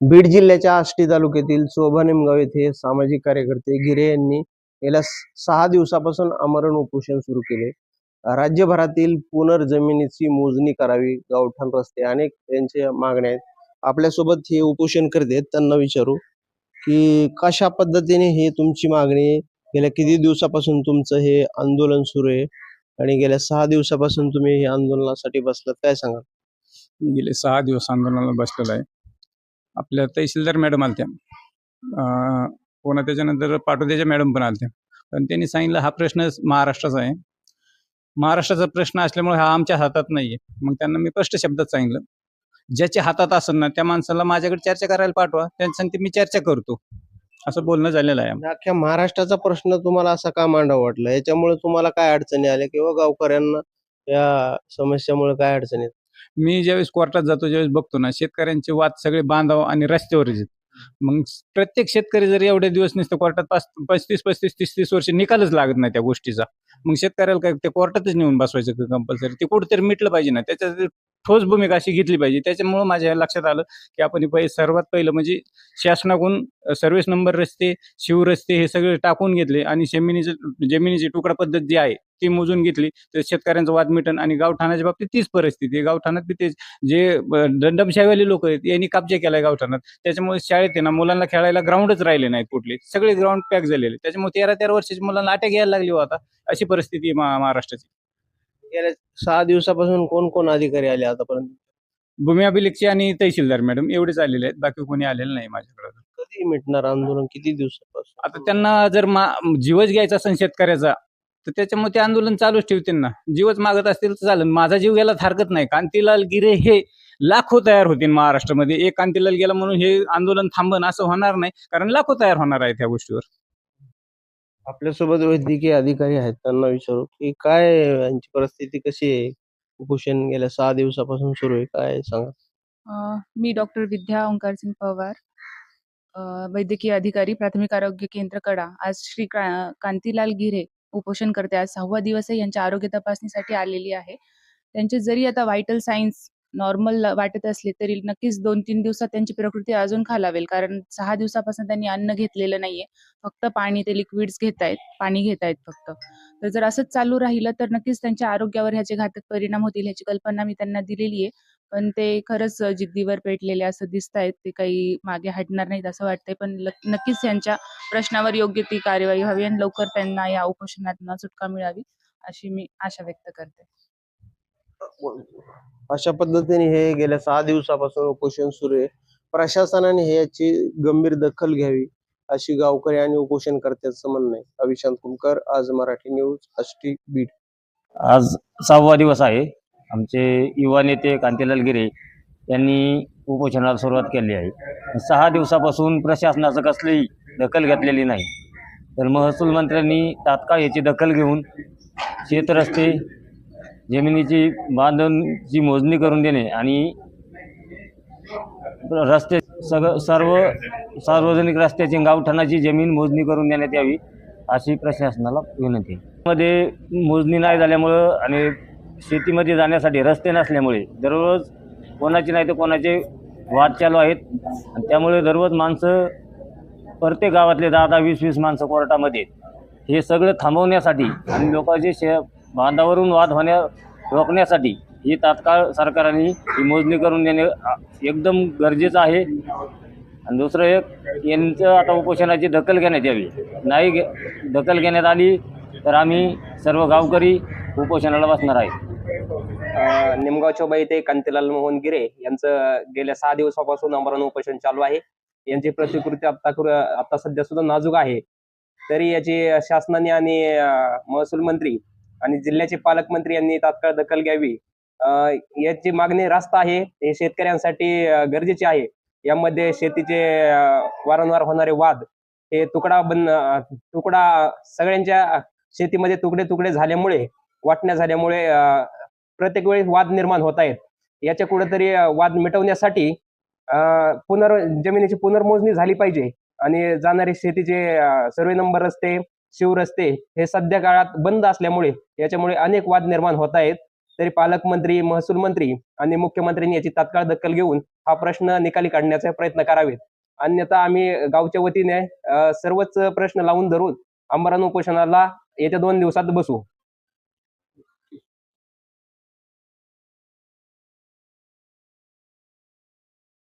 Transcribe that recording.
बीड जिल्ह्याच्या आष्टी तालुक्यातील शोभानेमगाव येथे सामाजिक कार्यकर्ते गिरे यांनी गेल्या सहा दिवसापासून आमरण उपोषण सुरू केले. राज्यभरातील पुनर्जमिनीची मोजणी करावी गावठाण रस्ते अनेक त्यांच्या मागण्या आहेत. आपल्यासोबत हे उपोषण करते त्यांना विचारू की कशा पद्धतीने हे तुमची मागणी आहे? गेल्या किती दिवसापासून तुमचं हे आंदोलन सुरू आहे? आणि गेल्या सहा दिवसापासून तुम्ही हे आंदोलनासाठी बसलात काय सांगा मी गेले सहा दिवस आंदोलनाला बसलेलं आहे. आपल्या तहसीलदार मॅडम आलत्या. अं, पुन्हा त्याच्यानंतर पाटोद्याच्या मॅडम पण आलत्या. पण त्यांनी सांगितलं हा प्रश्न महाराष्ट्राचा आहे. महाराष्ट्राचा प्रश्न असल्यामुळे हा आमच्या हातात नाही आहे मग त्यांना मी स्पष्ट शब्दात सांगितलं ज्याच्या हातात असेल ना त्या माणसाला माझ्याकडे चर्चा करायला पाठवा. त्यांना सांगते मी चर्चा करतो. असं बोलणं झालेलं आहे अख्ख्या महाराष्ट्राचा प्रश्न तुम्हाला असा का मांडावा वाटला? याच्यामुळे तुम्हाला काय अडचणी आल्या? किंवा गावकऱ्यांना या समस्यामुळे काय अडचणी मी ज्यावेळेस कोर्टात जातो ज्यावेळेस बघतो ना शेतकऱ्यांचे वाद सगळे बांधाव आणि रस्त्यावर येत मग प्रत्येक शेतकरी जर एवढे दिवस नसतं कोर्टात पाच पस्तीस पस्तीस तीस तीस वर्ष निकालच लागत नाही त्या गोष्टीचा. मग शेतकऱ्याला काय ते कोर्टातच नेऊन बसवायचं कंपल्सरी ते कुठेतरी मिटलं पाहिजे ना त्याच्यात ठोस भूमिका अशी घेतली पाहिजे. त्याच्यामुळे माझ्या लक्षात आलं की आपण हे पहिले सर्वात पहिलं म्हणजे शासनाकडून सर्व्हिस नंबर रस्ते शिवरस्ते हे सगळे टाकून घेतले आणि जमिनीचे जमिनीची तुकडा पद्धत जी आहे ती मोजून घेतली तर शेतकऱ्यांचा वाद मिटन आणि गावठाणाच्या बाबतीत तीच परिस्थिती आहे. गावठाणात बी तेच जे दंडमशाहीवाले लोक आहेत यांनी कब्जा केलाय गावठाणात. त्याच्यामुळे शाळेत आहे ना मुलांना खेळायला ग्राउंडच राहिले नाहीत कुठले. सगळे ग्राउंड पॅक झालेले त्याच्यामुळे तेरा तेरा वर्षाच्या मुलांना अटॅक यायला लागली हो आता. अशी परिस्थिती महाराष्ट्राची. गेल्या सहा दिवसापासून कोण कोण अधिकारी आले आतापर्यंत? भूमी अभिलेखचे आणि तहसीलदार मॅडम एवढेच आलेले आहेत. बाकी कोणी आलेलं नाही माझ्याकडे कधी मिटणार आंदोलन? किती दिवसापासून? आता त्यांना जर मा जीवच घ्यायचा असेल शेतकऱ्याचा तर त्याच्यामुळे ते आंदोलन चालूच ठेवतील ना जीवच मागत असतील तर चालेल. माझा जीव गेला तर हरकत नाही. कांतीलाल गिरे हे लाखो तयार होतील महाराष्ट्रामध्ये. एक कांतीलाल गेला म्हणून हे आंदोलन थांबन असं होणार नाही. कारण लाखो तयार होणार आहेत त्या गोष्टीवर. आपल्यासोबत वैद्यकीय अधिकारी आहेत. त्यांना विचारू की काय यांची परिस्थिती कशी आहे? उपोषण गेल्या सहा दिवसापासून सुरू आहे. काय सांगा? अ, मी डॉक्टर विद्या ओंकारसिंग पवार. अ, वैद्यकीय अधिकारी प्राथमिक आरोग्य केंद्र कडा. आज श्री क्रा- कांतीलाल गिरे उपोषण करते. आज सहावा दिवस आहे यांच्या आरोग्य तपासणीसाठी आलेली आहे. त्यांचे जरी आता व्हायटल सायन्स नॉर्मल वाटत असले तरी नक्कीच दोन तीन दिवसात त्यांची प्रकृती अजून खालावेल. कारण सहा दिवसापासून त्यांनी अन्न घेतलेलं नाहीये. फक्त पाणी ते लिक्विड्स घेत आहेत. पाणी घेत आहेत फक्त. तर जर असंच चालू राहिलं तर नक्कीच त्यांच्या आरोग्यावर ह्याचे घातक परिणाम होतील ह्याची कल्पना मी त्यांना दिलेली आहे. पण ते खरंच जिद्दीवर पेटलेले असं दिसत आहेत ते काही मागे हटणार नाहीत असं वाटतंय. पण नक्कीच त्यांच्या प्रश्नावर योग्य ती कार्यवाही व्हावी आणि लवकर त्यांना या उपोषणातून सुटका मिळावी अशी मी आशा व्यक्त करते. अशा पद्धतीने हे गेल्या सहा दिवसापासून उपोषण सुरू आहे. प्रशासनाने हे याची गंभीर दखल घ्यावी अशी गावकरी आणि उपोषणकर्त्याचं म्हणणं आहे. अविशांत कुमकर आज मराठी न्यूज आष्टी बीड. आज सहावा दिवस आहे. आमचे युवा नेते कांतीलाल गिरे यांनी उपोषणाला सुरुवात केली आहे. सहा दिवसापासून प्रशासनाचं कसलीही दखल घेतलेली नाही. तर महसूल मंत्र्यांनी तात्काळ याची दखल घेऊन शेतरस्ते जमिनीची बांधणची मोजणी करून देणे आणि रस्ते सग सर्व सार्वजनिक रस्त्याची गावठाणाची जमीन मोजणी करून देण्यात यावी अशी प्रशासनाला विनंती मध्ये मोजणी नाही झाल्यामुळं आणि शेतीमध्ये जाण्यासाठी रस्ते नसल्यामुळे दररोज कोणाची नाही तर कोणाचे वाद चालू आहेत. आणि त्यामुळे दररोज माणसं प्रत्येक गावातले दहा दहा वीस वीस माणसं कोर्टामध्ये हे सगळं थांबवण्यासाठी आणि लोकांचे शे बांधावरून वाद होण्या रोखण्यासाठी ही तात्काळ सरकारने ही मोजणी करून देणे एकदम गरजेचं आहे. आणि दुसरं एक यांचं आता उपोषणाची दखल घेण्यात यावी. नाही घे दखल घेण्यात आली तर आम्ही सर्व गावकरी उपोषणाला बसणार आहे अ, निमगावच्या बाई ते कांतीलाल मोहन गिरे यांचं गेल्या सहा दिवसापासून अमरण उपोषण चालू आहे. यांची प्रतिकृती आता आता सध्या सुद्धा नाजूक आहे. तरी याची शासनाने आणि महसूल मंत्री आणि जिल्ह्याचे पालकमंत्री यांनी तात्काळ दखल घ्यावी. याची मागणी रास्त आहे. हे शेतकऱ्यांसाठी गरजेचे आहे. यामध्ये शेतीचे वारंवार होणारे वाद हे तुकडा बन तुकडा सगळ्यांच्या शेतीमध्ये तुकडे तुकडे झाल्यामुळे वाटण्या झाल्यामुळे प्रत्येक वेळी वाद निर्माण होत आहेत. याच्या कुठेतरी वाद मिटवण्यासाठी पुनर् जमिनीची पुनर्मोजणी झाली पाहिजे. आणि जाणारे शेतीचे सर्वे नंबर रस्ते शिवरस्ते हे सध्या काळात बंद असल्यामुळे याच्यामुळे अनेक वाद निर्माण होत आहेत. तरी पालकमंत्री महसूल मंत्री आणि मुख्यमंत्र्यांनी याची तात्काळ दखल घेऊन हा प्रश्न निकाली काढण्याचा प्रयत्न करावेत. अन्यथा आम्ही गावच्या वतीने सर्वच प्रश्न लावून धरून अंबरान उपोषणाला येत्या दोन दिवसात बसू.